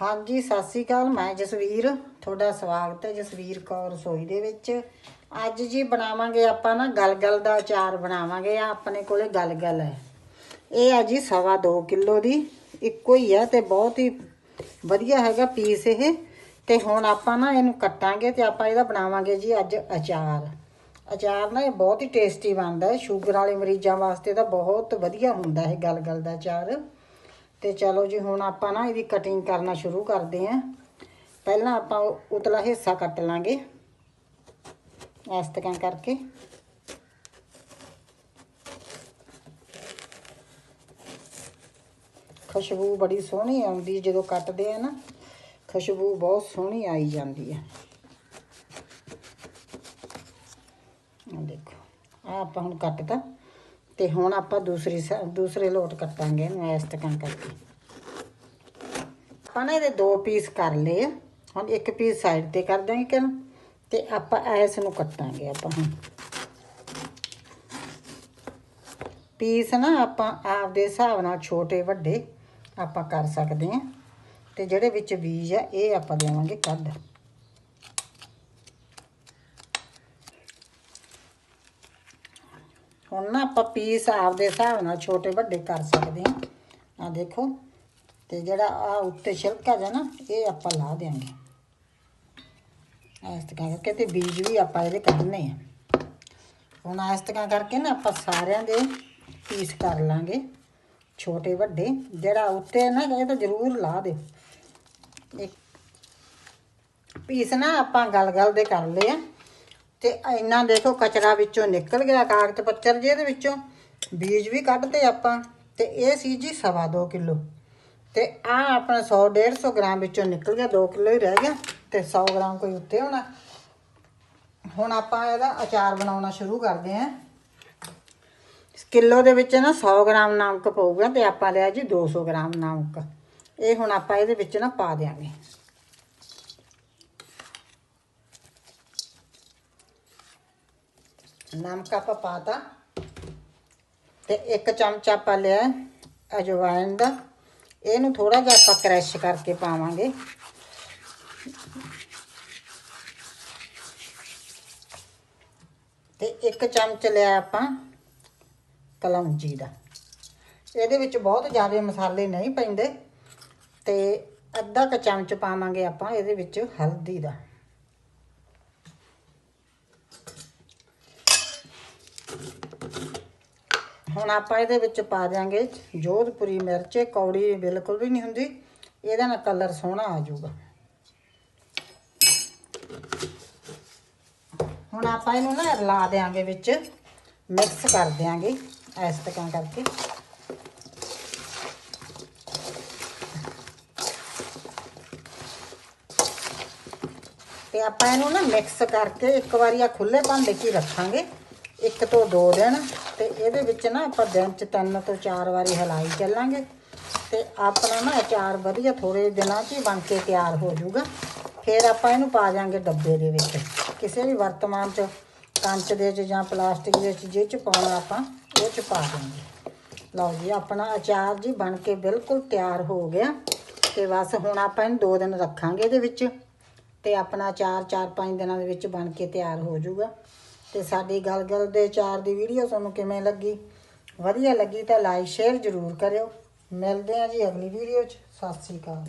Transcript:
ਹਾਂਜੀ, ਸਤਿ ਸ੍ਰੀ ਅਕਾਲ। ਮੈਂ ਜਸਵੀਰ। ਤੁਹਾਡਾ ਸਵਾਗਤ ਹੈ ਜਸਵੀਰ ਕੌਰ ਰਸੋਈ ਦੇ ਵਿੱਚ। ਅੱਜ ਜੀ ਬਣਾਵਾਂਗੇ ਆਪਾਂ ਨਾ ਗਲਗਲ ਦਾ ਅਚਾਰ ਬਣਾਵਾਂਗੇ। ਆ ਆਪਣੇ ਕੋਲੇ ਗਲਗਲ ਹੈ। ਇਹ ਆ ਜੀ ਸਵਾ ਦੋ ਕਿਲੋ ਦੀ। ਇੱਕੋ ਹੀ ਹੈ ਤੇ ਬਹੁਤ ਹੀ ਵਧੀਆ ਹੈਗਾ ਪੀਸ ਇਹ। ਤੇ ਹੁਣ ਆਪਾਂ ਨਾ ਇਹਨੂੰ ਕੱਟਾਂਗੇ ਤੇ ਆਪਾਂ ਇਹਦਾ ਬਣਾਵਾਂਗੇ ਜੀ ਅੱਜ ਅਚਾਰ। ਅਚਾਰ ਨਾ ਇਹ ਬਹੁਤ ਹੀ ਟੇਸਟੀ ਬਣਦਾ ਹੈ। ਸ਼ੂਗਰ ਵਾਲੇ ਮਰੀਜ਼ਾਂ ਵਾਸਤੇ ਤਾਂ ਬਹੁਤ ਵਧੀਆ ਹੁੰਦਾ ਹੈ ਗਲਗਲ ਦਾ ਅਚਾਰ। ਤੇ ਚਲੋ ਜੀ, ਹੁਣ ਆਪਾਂ ਨਾ ਇਹਦੀ ਕਟਿੰਗ ਕਰਨਾ ਸ਼ੁਰੂ ਕਰਦੇ ਆਂ ਪਹਿਲਾਂ ਆਪਾਂ ਉਤਲਾ ਹਿੱਸਾ ਕੱਟ ਲਾਂਗੇ। ਇਸ ਤਰ੍ਹਾਂ ਕਰਕੇ। ਖੁਸ਼ਬੂ ਬੜੀ ਸੋਹਣੀ ਆਉਂਦੀ ਜਦੋਂ ਕੱਟਦੇ ਆ ਨਾ, ਖੁਸ਼ਬੂ ਬਹੁਤ ਸੋਹਣੀ ਆਈ ਜਾਂਦੀ ਹੈ। ਆਹ ਦੇਖੋ ਆ ਆਪਾਂ ਹੁਣ ਕੱਟਤਾ। ਤੇ ਹੁਣ ਆਪਾਂ ਦੂਸਰੀ ਸਾ- ਦੂਸਰੇ ਲੋਟ ਕੱਟਾਂਗੇ ਇਹਨੂੰ ਇਸ ਤਰ੍ਹਾਂ ਕਰਕੇ। ਆਪਾਂ ਨਾ ਇਹਦੇ ਦੋ ਪੀਸ ਕਰ ਲਏ ਹੁਣ ਇੱਕ ਪੀਸ ਸਾਈਡ ਤੇ ਕਰ ਦਾਂਗੇ ਕਿ ਤੇ ਆਪਾਂ ਐਸ ਨੂੰ ਕੱਟਾਂਗੇ ਆਪਾਂ ਹੁਣ। ਪੀਸ ਨਾ ਆਪਾਂ ਆਪਦੇ ਹਿਸਾਬ ਨਾਲ ਛੋਟੇ ਵੱਡੇ ਆਪਾਂ ਕਰ ਸਕਦੇ ਹਾਂ ਤੇ ਜਿਹੜੇ ਵਿੱਚ ਬੀਜ ਆ, ਇਹ ਆਪਾਂ ਦੇਵਾਂਗੇ ਕੱਦ ਹੁਣ ਨਾ ਆਪਾਂ ਪੀਸ ਆਪਦੇ ਹਿਸਾਬ ਨਾਲ ਛੋਟੇ ਵੱਡੇ ਕਰ ਸਕਦੇ ਹਾਂ। ਆ ਦੇਖੋ, ਤੇ ਜਿਹੜਾ ਆ ਉੱਤੇ ਛਿਲਕਾ ਜਿਹਾ ਨਾ, ਇਹ ਆਪਾਂ ਲਾ ਦਿਆਂਗੇ। ਇਸ ਤਰ੍ਹਾਂ ਕਰਕੇ ਤੇ ਬੀਜ ਵੀ ਆਪਾਂ ਇਹਦੇ ਕੱਢਨੇ ਆ। ਹੁਣ ਇਸ ਤਰ੍ਹਾਂ ਕਰਕੇ ਨਾ ਆਪਾਂ ਸਾਰਿਆਂ ਦੇ ਪੀਸ ਕਰ ਲਾਂਗੇ, ਛੋਟੇ ਵੱਡੇ। ਜਿਹੜਾ ਉੱਤੇ ਨਾ, ਇਹ ਤਾਂ ਜ਼ਰੂਰ ਲਾ ਦੇ ਇੱਕ ਪੀਸ ਨਾ ਆਪਾਂ ਗਲ-ਗਲ ਦੇ ਕਰ ਲਏ ਆ। ਤੇ ਇੰਨਾ ਦੇਖੋ ਕਚਰਾ ਵਿੱਚੋਂ ਨਿਕਲ ਗਿਆ ਕਾਗਜ਼ ਪੱਤਰ ਜਿਹਦੇ ਵਿੱਚੋਂ, ਬੀਜ ਵੀ ਕੱਢਦੇ ਆਪਾਂ, ਤੇ ਇਹ ਸੀ ਜੀ ਸਵਾ ਦੋ ਕਿਲੋ। ਤੇ ਆ ਆਪਣਾ 100 150 ਗ੍ਰਾਮ ਵਿੱਚੋਂ ਨਿਕਲ ਗਿਆ 2 ਕਿਲੋ ਹੀ ਰਹਿ ਗਿਆ, ਤੇ 100 ਗ੍ਰਾਮ ਕੋਈ ਉੱਤੇ ਹੋਣਾ। ਹੁਣ ਆਪਾਂ ਇਹਦਾ ਅਚਾਰ ਬਣਾਉਣਾ ਸ਼ੁਰੂ ਕਰਦੇ ਆਂ ਕਿਲੋ ਦੇ ਵਿੱਚ ਨਾ 100 ਗ੍ਰਾਮ ਨਮਕ ਪਊਗਾ, ਤੇ ਆਪਾਂ ਲਿਆ ਜੀ 200 ਗ੍ਰਾਮ ਨਮਕ। ਇਹ ਹੁਣ ਆਪਾਂ ਇਹਦੇ ਵਿੱਚ ਨਾ ਪਾ ਦਿਆਂਗੇ। ਨਮਕ ਆਪਾਂ ਪਾਤਾ ਤੇ ਇੱਕ ਚਮਚ ਆਪਾਂ ਲਿਆ ਅਜਵਾਇਨ ਦਾ ਇਹਨੂੰ ਥੋੜਾ ਜਿਹਾ ਆਪਾਂ ਕ੍ਰੈਸ਼ ਕਰਕੇ ਪਾਵਾਂਗੇ ਤੇ ਇੱਕ ਚਮਚ ਲਿਆ ਆਪਾਂ ਕਲੌਂਜੀ ਦਾ ਇਹਦੇ ਵਿੱਚ ਬਹੁਤ ਜ਼ਿਆਦਾ ਮਸਾਲੇ ਨਹੀਂ ਪੈਂਦੇ ਤੇ ਅੱਧਾ ਕ ਚਮਚ ਪਾਵਾਂਗੇ ਆਪਾਂ ਇਹਦੇ ਵਿੱਚ ਹਲਦੀ ਦਾ ਹੁਣ ਆਪਾਂ ਇਹਦੇ ਵਿੱਚ ਪਾ ਦਿਆਂਗੇ ਜੋਧਪੁਰੀ ਮਿਰਚ ਕੌੜੀ ਬਿਲਕੁਲ ਵੀ ਨਹੀਂ ਹੁੰਦੀ। ਇਹਦਾ ਨਾਲ ਕਲਰ ਸੋਹਣਾ ਆ ਜਾਊਗਾ। ਹੁਣ ਆਪਾਂ ਇਹਨੂੰ ਨਾ ਰਲਾ ਦਿਆਂਗੇ ਵਿੱਚ, ਮਿਕਸ ਕਰ ਦਿਆਂਗੇ ਇਸ ਤਰ੍ਹਾਂ ਕਰਕੇ। ਤੇ ਆਪਾਂ ਇਹਨੂੰ ਨਾ ਮਿਕਸ ਕਰਕੇ ਇੱਕ ਵਾਰੀ ਆ ਖੁੱਲੇ ਭਾਂਡੇ 'ਚ ਹੀ ਰੱਖਾਂਗੇ। ਇੱਕ ਤੋਂ ਦੋ ਦਿਨ ਤੇ ਇਹਦੇ ਵਿੱਚ ਨਾ ਆਪਾਂ ਦਿਨ 'ਚ ਤਿੰਨ ਤੋਂ ਚਾਰ ਵਾਰੀ ਹਲਾਈ ਚੱਲਾਂਗੇ ਤੇ ਆਪਣਾ ਨਾ ਅਚਾਰ ਵਧੀਆ ਥੋੜੇ ਦਿਨਾਂ 'ਚ ਹੀ ਬਣ ਕੇ ਤਿਆਰ ਹੋ ਜਾਊਗਾ। ਫਿਰ ਆਪਾਂ ਇਹਨੂੰ ਪਾ ਜਾਾਂਗੇ ਡੱਬੇ ਦੇ ਵਿੱਚ। ਕਿਸੇ ਵੀ ਵਰਤਮਾਨ 'ਚ ਕੰਚ ਦੇ 'ਚ ਜਾਂ ਪਲਾਸਟਿਕ ਦੇ 'ਚ ਜਿਹ 'ਚ ਪਾਉਣਾ ਆਪਾਂ, ਉਹ 'ਚ ਪਾ ਦਾਂਗੇ ਲਓ ਜੀ, ਆਪਣਾ ਅਚਾਰ ਜੀ ਬਣ ਕੇ ਬਿਲਕੁਲ ਤਿਆਰ ਹੋ ਗਿਆ ਤੇ ਬਸ ਹੁਣ ਆਪਾਂ ਇਹਨੂੰ ਦੋ ਦਿਨ ਰੱਖਾਂਗੇ ਇਹਦੇ ਵਿੱਚ ਤੇ ਆਪਣਾ ਅਚਾਰ 4-5 ਦਿਨਾਂ ਦੇ ਵਿੱਚ ਬਣ ਕੇ ਤਿਆਰ ਹੋ ਜਾਊਗਾ। ਤੇ ਸਾਡੀ ਗਲਗਲ ਦੇ ਅਚਾਰ ਦੀ ਵੀਡੀਓ ਤੁਹਾਨੂੰ ਕਿਵੇਂ ਲੱਗੀ? ਵਧੀਆ ਲੱਗੀ ਤਾਂ ਲਾਈਕ ਸ਼ੇਅਰ ਜ਼ਰੂਰ ਕਰਿਓ। ਮਿਲਦੇ ਹਾਂ ਜੀ ਅਗਲੀ ਵੀਡੀਓ 'ਚ। ਸਤਿ ਸ੍ਰੀ ਅਕਾਲ।